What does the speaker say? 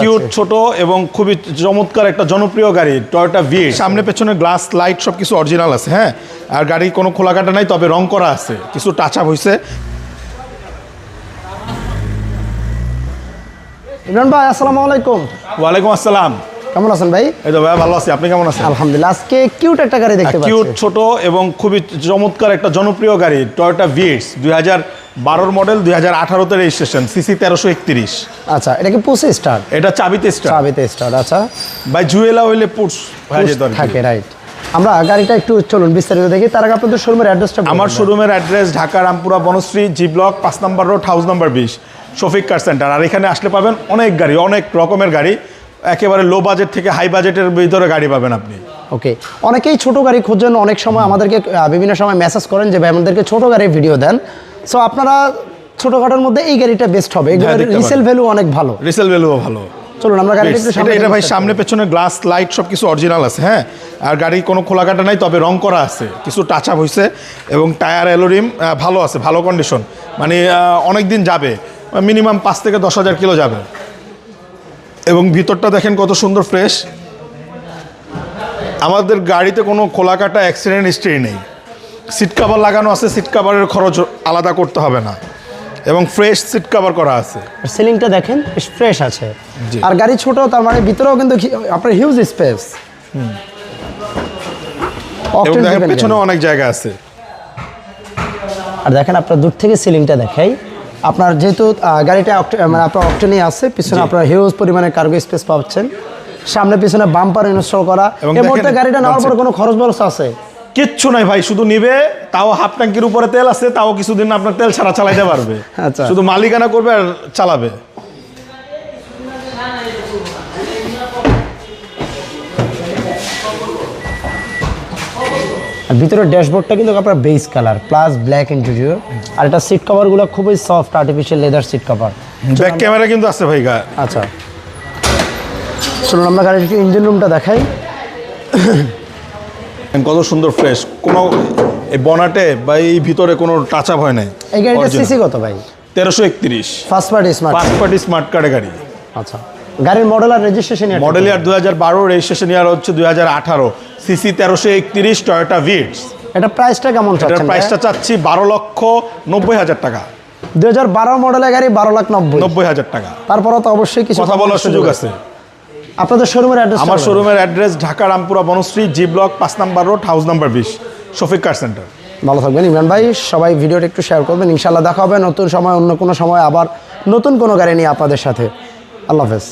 Cute ছোট এবং খুবই চমৎকার একটা জনপ্রিয় গাড়ি টয়োটা ভি সামনে পেছনে গ্লাস লাইট সব কিছু অরিজিনাল আছে হ্যাঁ? আর গাড়ি কোনো খোলাকাটা নাই তবে রং করা আছে কিছু টাচ আপ হয়েছে ইমরান ভাই আসসালামু আলাইকুম। ওয়ালাইকুম আসসালাম। কেমন আছেন ভাই? এই তো ভাইয়া ভালো আছি আপনি কেমন আছেন? আলহামদুলিল্লাহ আজকে কিউট একটা গাড়ি দেখতে কিউট ছোট এবং খুবই চমৎকার একটা জনপ্রিয় গাড়ি টয়োটা ভিএক্স দুই হাজার বারোর মডেল দুই হাজার আঠারোতে রেজিস্ট্রেশন সিসি তেরোশো একত্রিশ। আচ্ছা এটা কি পুসে স্টার এটা চাবিতে স্টার চাবিতে স্টার আচ্ছা। ভাই জুয়েলা হইলে আর থাকে রাইট আমরা গাড়িটা একটু চলুন বিস্তারিত দেখি। তার আগে আপনাদের শোরুমের অ্যাড্রেসটা আমার শোরুমের address Dhaka Rampura Banasree G block পাঁচ নম্বর রোড হাউস নাম্বার বিশ শফিক কার সেন্টার আর এখানে আসলে পাবেন অনেক গাড়ি অনেক রকমের গাড়ি। একেবারে লো বাজেট থেকে হাই বাজেটের ভিতরে গাড়ি পাবেন আপনি। ওকে অনেকেই ছোট গাড়ি খোঁজেন অনেক সময় আমাদেরকে বিভিন্ন সময় মেসেজ করেন যে ভাই আমাদেরকে ছোট গাড়ির ভিডিও দেন। সো আপনারা ছোটখাটোর মধ্যে এই গাড়িটা বেস্ট হবে। রিসেল ভ্যালু অনেক ভালো। রিসেল ভ্যালুও ভালো। চলুন আমরা গাড়িটা একটু এটা সামনে এটা ভাই সামনে পেছনে গ্লাস লাইট সব কিছু অরিজিনাল আছে হ্যাঁ? আর গাড়ি কোনো খোলাকাটা নাই তবে রং করা আছে। কিছু টাচ আপ হয়েছে এবং টায়ার অ্যালোরিম ভালো আছে ভালো কন্ডিশন মানে অনেক দিন যাবে। মিনিমাম পাঁচ থেকে দশ হাজার কিলো যাবে। এবং ভিতরটা দেখেন কত সুন্দর ফ্রেশ আমাদের গাড়িতে কোনো খোলাকাটা অ্যাক্সিডেন্ট হিস্ট্রি নেই। সিট কাভার লাগানো আছে সিট কাভারের খরচ আলাদা করতে হবে না। এবং ফ্রেশ সিট কাভার করা আছে। সিলিংটা দেখেন ফ্রেশ আছে। আর গাড়ি ছোট তার মানে ভিতরেও কিন্তু আপনার হিউজ স্পেস এবং দেখেন পেছনেও অনেক জায়গা আছে। আর দেখেন আপনার দূর থেকে সিলিংটা দেখাই। আপনার যেহেতু গাড়িটা মানে আপনার অক্টেনে আছে পিছনে আপনার হিউজ পরিমাণে কার্গো স্পেস পাচ্ছেন। সামনে পিছনে বাম্পার ইনস্টল করা। এই মুহূর্তে গাড়িটা নেওয়ার পর কোনো খরচ বরচ আছে? কিচ্ছু নাই ভাই শুধু নিবে তাও হাফ ট্যাঙ্কির উপরে তেল আছে তাও কিছুদিন আপনার তেল ছাড়া চালাইতে পারবে। আচ্ছা। শুধু মালিকানা করবে আর চালাবে। আর ভিতরের ড্যাশবোর্ডটা কিন্তু আপনার base colour plus black interior আর এটা সিট কভারগুলো খুবই soft artificial leather seat cover back camera কিন্তু আছে ভাই গা। আচ্ছা। চলুন আমরা গাড়ির ইঞ্জিন রুমটা দেখাই। কত সুন্দর ফ্রেশ কোনো এই বনাটে বা এই ভিতরে কোনো টাচ আপ হয় নাই। এই গাড়িটা সিসি কত ভাই? তেরোশো একত্রিশ। ফার্স্ট পার্টি স্মার্ট পাঁচ পার্টি স্মার্ট কার্ডে গাড়ি। আচ্ছা। গাড়ির মডেল আর রেজিস্ট্রেশন মডেল ইয়ার দু হাজার বারো রেজিস্ট্রেশন ইয়ার হচ্ছে দুই হাজার আঠারো। সিসি তেরোশো একত্রিশ টয়োটা ভিটস এটা প্রাইসটা কেমন এটার প্রাইসটা চাচ্ছি বারো লক্ষ নব্বই হাজার টাকা। দুই হাজার বারো মডেলের গাড়ি বারো লাখ নব্বই। নব্বই হাজার টাকা। তারপরও তো অবশ্যই কিছু কথা বলার সুযোগ আছে। আপনাদের শোরুমের অ্যাড্রেস আমার শোরুমের address Dhaka Rampura Banasree G block পাঁচ নাম্বার রোড হাউস নাম্বার বিশ শফিক কার সেন্টার ভালো থাকবেন। ইমরান ভাই সবাই ভিডিওটা একটু শেয়ার করবেন। ইনশাল্লাহ দেখা হবে নতুন সময় অন্য কোনো সময় আবার নতুন কোনো গাড়ি নিয়ে আপনাদের সাথে। আল্লাহ হাফেজ।